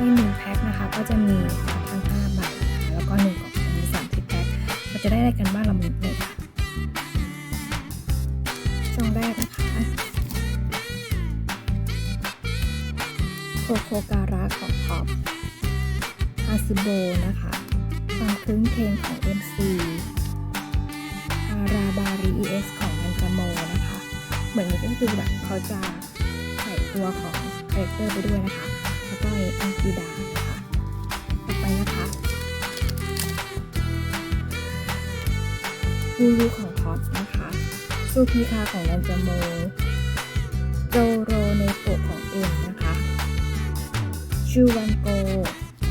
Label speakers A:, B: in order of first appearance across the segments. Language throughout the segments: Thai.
A: ในหนึ่งแพ็คนะคะก็จะมีทั้ง5ใบแล้วก็หนึ่งกล่องมี30แพ็คเราจะได้อะไรกันบ้างเรามาดูเลยค่ะซองแรกนะคะโคโคการะของท็อปอาซิโบนะคะความคลึ้นเพลงของ MC อาราบารี ES ของนันจาโมนะคะ เหมือนนี้ก็คือแบบเขาจะใส่ตัวของคาแรคเตอร์ไปด้วยนะคะ แล้วก็อังกีดานะคะต่อไปนะคะฮูรูของท็อปนะคะซูพีคาของนันจาโมโจโรเนโกของเอ็มนะคะชูวันโก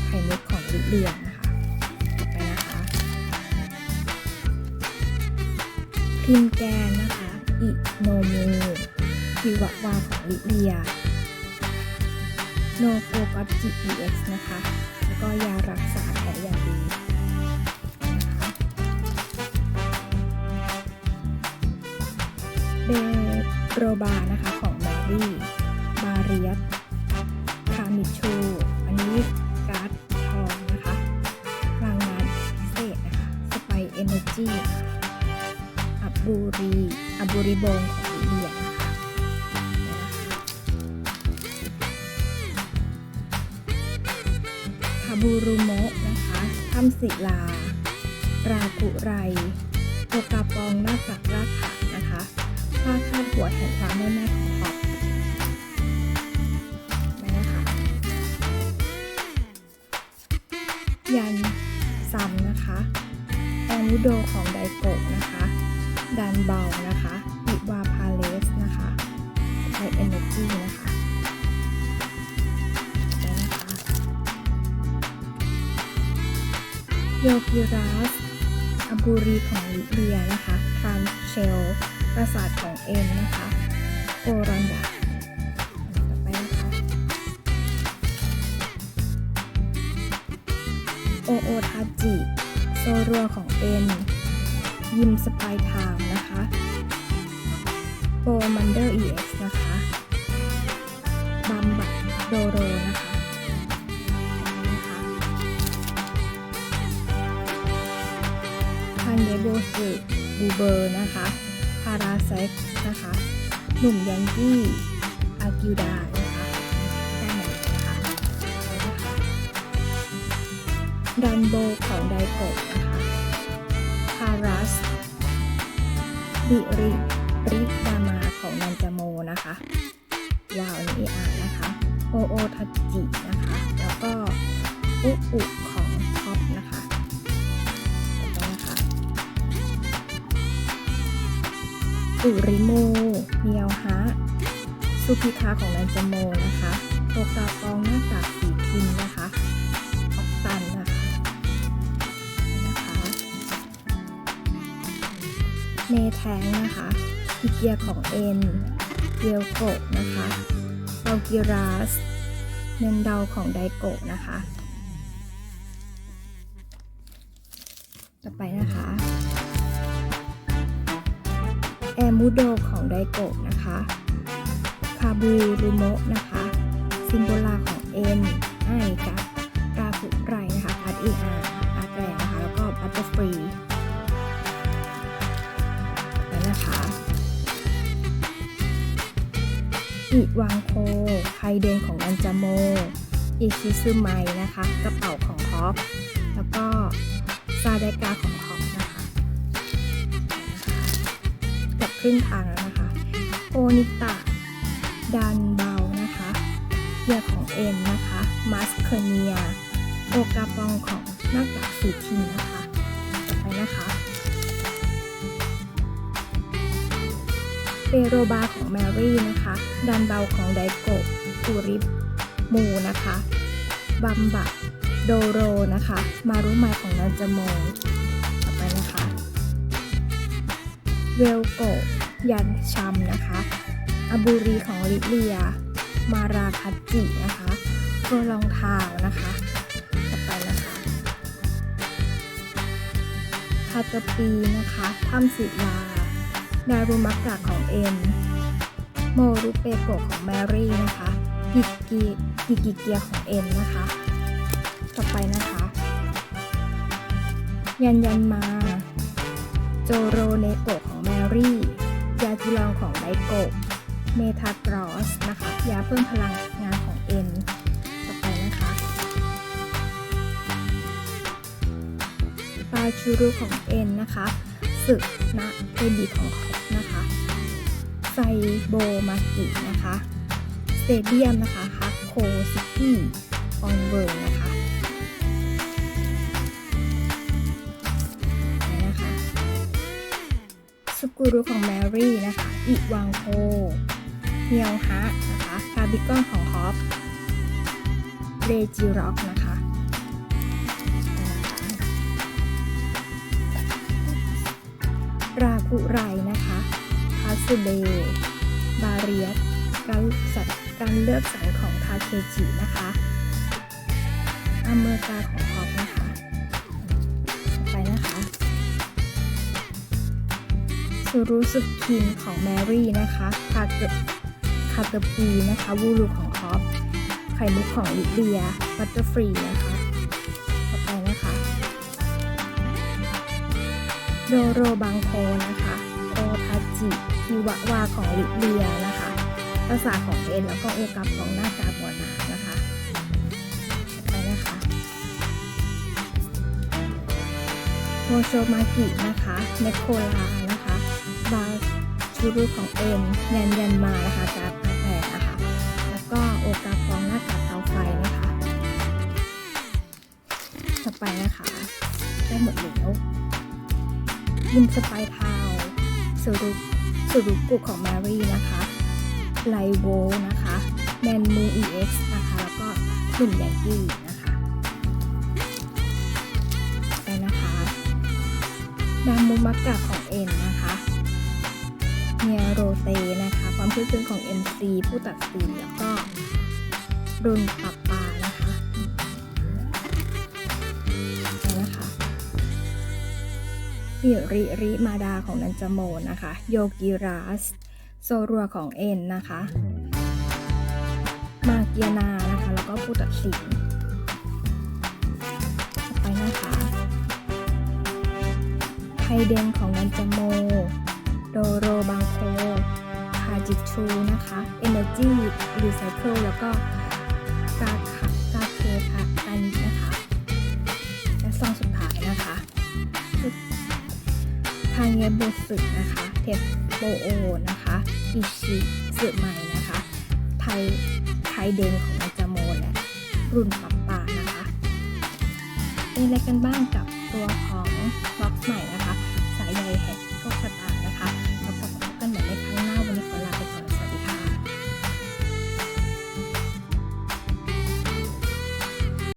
A: ไข่มุกของลิเลียนะคะต่อไปนะคะพิมแกนนะคะ อิโนมูพิวะวาของลิเลีย โนโกกัจิ EX นะคะ แล้วก็ยารักษาแผลอย่างดีนะคะเบโรบานะคะของแมรี่มาเรียสคามิชู อันนี้การ์ดทองนะคะพลังงานพิเศษนะคะ สไปเอเนอร์จีอับบูรีอับบูริบงของลิเลียนะคะ บูรุโมะนะคะถ้ำศิลา รากุไรโอกาปองหน้ากากรากฐานนะคะผ้าคาดหัวแห่งความแม่แม่ของขอบนะคะยันซัมนะคะแอนุโดของไดโกะนะคะ ดันเบานะ โยกิรัสอัมบูรีของลิเลียนะคะทรานเชลปราสาทของเอ็นนะคะโอรันดาต่อไปนะคะโอโอทาจิ โซรัวของเอ็น ยิมสปายทาวนะคะโปมันเดอร์ EX นะ คันเดโบสึบูเบอร์นะคะพาราเซ็กนะคะ หนุ่มยังกี้อากิวดานะคะได้หมดนะคะนะคะดันโบของไดโกะนะคะคารัสบิริริดามาของนันจโมนะคะวาวนี่อ่านนะคะ โอโอทัจินะคะ แล้วก็อุอุข อุริโมเนียวฮะสุพิคาของนันจโมนะคะโตกาปองหน้ากากสีทินนะคะออกตันนะคะนะคะเมแทงนะคะพิเกียของเอ็นเยวโกะนะคะเบลกิรัสเนนเดาของไดโกะนะคะ ต่อไปนะคะ แอมูโดของไดโกะนะคะคาบูรุโมะนะคะ ซิมโบลาของเอ็นไอกับราฟุไรนะคะการ์ดเออาร์อาร์แกรนะคะ แล้วก็บัตเตอร์ฟรีแล้วนะคะอิวังโคไคเดนของอันจาโมอิชิซึไมนะคะ กระเป๋าของท็อปแล้วก็ซาไดกาของ ครึ่งทางแล้วนะคะ โอนิตะดันเบานะคะเกียร์ของเอ็นนะคะมัสเคเนีย โอกาปองของหน้ากากสีทินนะคะ ต่อไปนะคะเปโรบาของแมรี่นะคะ ดันเบาของไดโกะปูริปมูนะคะ บัมบะโดโรนะคะ มารุไมของนันจโม เวลโกะยันชัมนะคะอาบูรีของลิเลีย มาราคัจินะคะโกลองทาวนะคะต่อไปนะคะคาตปีนะคะถ้ำศิลาดารุมักกะของเอ็นโมรุเปโกะของแมรี่นะคะฮิกิฮิกิเกียของเอ็นนะคะ ต่อไปนะคะ ยันยันมา โจโรเนโกะ รี่ ยาจุลองของไดโกะเมทากรอสนะคะ ยาเพิ่มพลังงานของเอ็นต่อไปนะคะปาชูรุของเอ็นนะคะสึกนะเอบีของคอปนะคะไซโบมากินะคะสเตเดียมนะคะฮักโคซิตี้ออนเวิร์นะคะ รุของแมรี่นะคะอิวังโฮเฮียวฮะนะคะคาบิกอนของฮอปเรจิร็อกนะคะราคุไรนะคะคาสุเดบาเรียสการสัตการเลือกสรรของทาเคจินะคะอเมริกาของ ซูรุสุคินของแมรี่นะคะคาเกคาเตอร์ปีนะคะวูลูของฮอปไข่มุกของลิเดียบัตเตอร์ฟรีนะคะต่อไปนะคะโดโรบังโคนะคะโอทาจิคิวะวาของลิเลียนะคะภาษาของเอ็นแล้วก็โอกับของหน้ากาบัวนานะคะไปนะคะโมโชมากินะคะเนโคลา บาชูรุของเอ็นยันยันมานะคะกาบอาแปดนะคะแล้วก็โอกาของหน้ากากเตาไฟนะคะต่อไปนะคะได้หมดแล้วยิมสไปทาวสุรุสุรุกุของแมรี่นะคะไลโวนะคะแมนมู EX นะคะแล้วก็กลุ่มแยงกี้นะคะไปนะคะดามุมักกะของเอ็นนะคะ เนียโรเตนะคะ ความพื้นพื้นของ MC ผู้ตัดสินแล้วก็รุนปับปานะคะนะคะฮิริริมาดาของนันจโมนะคะ โยกิรัสโซรัวของเอ็นนะคะ มาเกียนานะคะ แล้วก็ผู้ตัดสินต่อไปนะคะไทเดนของนันจโม โดโรบังโคคาจิชูนะคะ Energy Recycle แล้วก็กาคากาเคคากันนะคะและซองสุดท้ายนะคะทางเงบุสึนะคะเทปโบโอนะคะอิชิสึใหม่นะคะ ไทยไทยเดนของอาจามโมและรุ่นปับปานะคะ เป็นอะไรกันบ้างกับตัวของบ็อกใหม่นะคะ